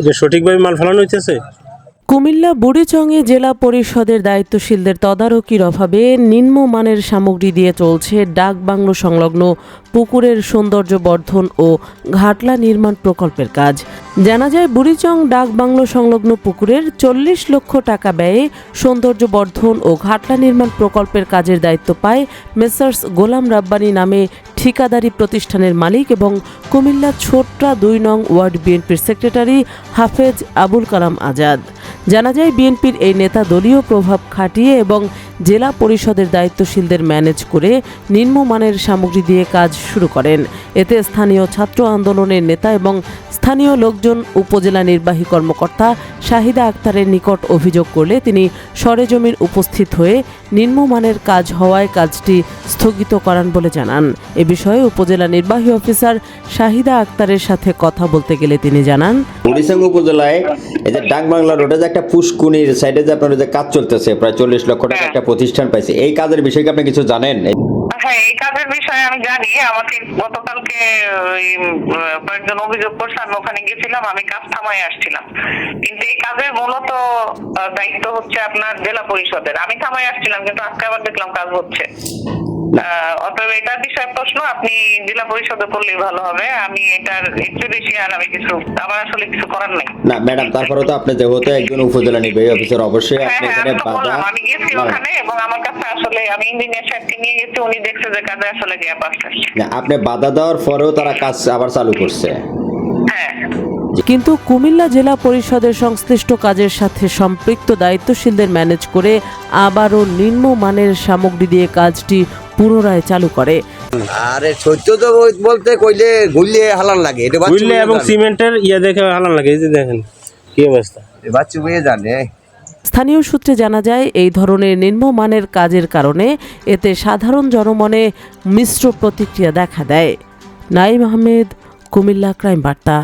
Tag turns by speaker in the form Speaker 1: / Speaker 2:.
Speaker 1: এটা সঠিকভাবে মাল ফেলানো হইতেছে?
Speaker 2: কুমিল্লা বুড়িচংয়ে জেলা পরিষদের দায়িত্বশীলদের তদারকির অভাবে নিম্নমানের সামগ্রী দিয়ে চলছে ডাক বাংলো সংলগ্ন পুকুরের সৌন্দর্য বর্ধন ও ঘাটলা নির্মাণ প্রকল্পের কাজ। জানা যায়, বুড়িচং ডাক বাংলো সংলগ্ন পুকুরের চল্লিশ লক্ষ টাকা ব্যয়ে সৌন্দর্য বর্ধন ও ঘাটলা নির্মাণ প্রকল্পের কাজের দায়িত্ব পায় মেসার্স গোলাম রাব্বানি নামে ঠিকাদারি প্রতিষ্ঠানের মালিক এবং কুমিল্লা ছোট্রা দুই নং ওয়ার্ড বিএনপির সেক্রেটারি হাফেজ আবুল কালাম আজাদ। জানা যায়, বিএনপির এই নেতা দলীয় প্রভাব খাটিয়ে এবং জেলা পরিষদের দায়িত্বশীলদের ম্যানেজ করে নিম্নমানের সামগ্রী দিয়ে কাজ শুরু করেন। এতে স্থানীয় ছাত্র আন্দোলনের নেতা এবং স্থানীয় লোকজন উপজেলা নির্বাহী কর্মকর্তা শাহিদা আক্তারের নিকট অভিযোগ করলে তিনি সরেজমিন উপস্থিত হয়ে নিম্নমানের কাজ হওয়ায় কাজটি স্থগিত করান বলে জানান। এ বিষয়ে উপজেলা নির্বাহী অফিসার শাহিদা আক্তারের সাথে কথা বলতে গেলে তিনি জানান
Speaker 3: বুড়িসাং উপজেলায় এই যে ডাক বাংলা রোডে যে একটা পুষ্কুনির সাইডে যে আপনার যে কাজ চলতেছে প্রায় চল্লিশ লক্ষ টাকা একটা প্রতিষ্ঠান পাইছে এই কাজের বিষয়ে কি আপনি কিছু জানেন?
Speaker 4: হ্যাঁ এই কাজের বিষয়ে আমি জানি। আমাকে গতকালকে, ওই কয়েকজন অভিযোগ করছে, আমি ওখানে গেছিলাম, আমি কাজ থামাই আসছিলাম। কিন্তু এই কাজের মূলত দায়িত্ব হচ্ছে আপনার জেলা পরিষদের। আমি থামাই আসছিলাম, কিন্তু আজকে আবার দেখলাম কাজ হচ্ছে। অতএব এটার বিষয়ে প্রশ্ন আপনি জেলা পরিষদে করলেই ভালো হবে। আমি এটার একটু বেশি আর আমি কিছু আমার আসলে কিছু করার নেই।
Speaker 3: না ম্যাডাম তারপরেও তো আপনি যেহেতু একজন উপজেলা নির্বাহী অফিসার অবশ্যই
Speaker 4: হ্যাঁ
Speaker 3: আপনি
Speaker 4: হ্যাঁ
Speaker 3: এখানে বাধা
Speaker 4: আমি গেছি ওখানে এবং আমার কাছে আসলে আমি ইঞ্জিনিয়ার সাহেবকে নিয়ে গেছি উনি দেখছে যে কাজে আসলে গ্যাপ
Speaker 3: না, আপনি বাধা দেওয়ার পরেও তারা কাজ আবার চালু করছে।
Speaker 4: হ্যাঁ।
Speaker 2: কিন্তু কুমিল্লা জেলা পরিষদের সংশ্লিষ্ট কাজের সাথে সম্পৃক্ত দায়িত্বশীলদের ম্যানেজ করে আবারও নিম্নমানের সামগ্রী দিয়ে কাজটি পুনরায় চালু করে।
Speaker 5: আরে সত্য তো বলতে কইলে গুললে হালান লাগে এটা বাচ্চা
Speaker 1: এবং সিমেন্টের ইয়ে দেখে ভালো লাগে এই যে দেখেন কি অবস্থা।
Speaker 5: বাচ্চা বইয়ে জানে।
Speaker 2: স্থানীয় সূত্রে জানা যায় এই ধরনের নিম্নমানের কাজের কারণে এতে সাধারণ জনমনে মিশ্র প্রতিক্রিয়া দেখা দেয়। নাইম আহমেদ কুমিল্লা ক্রাইম বার্তা।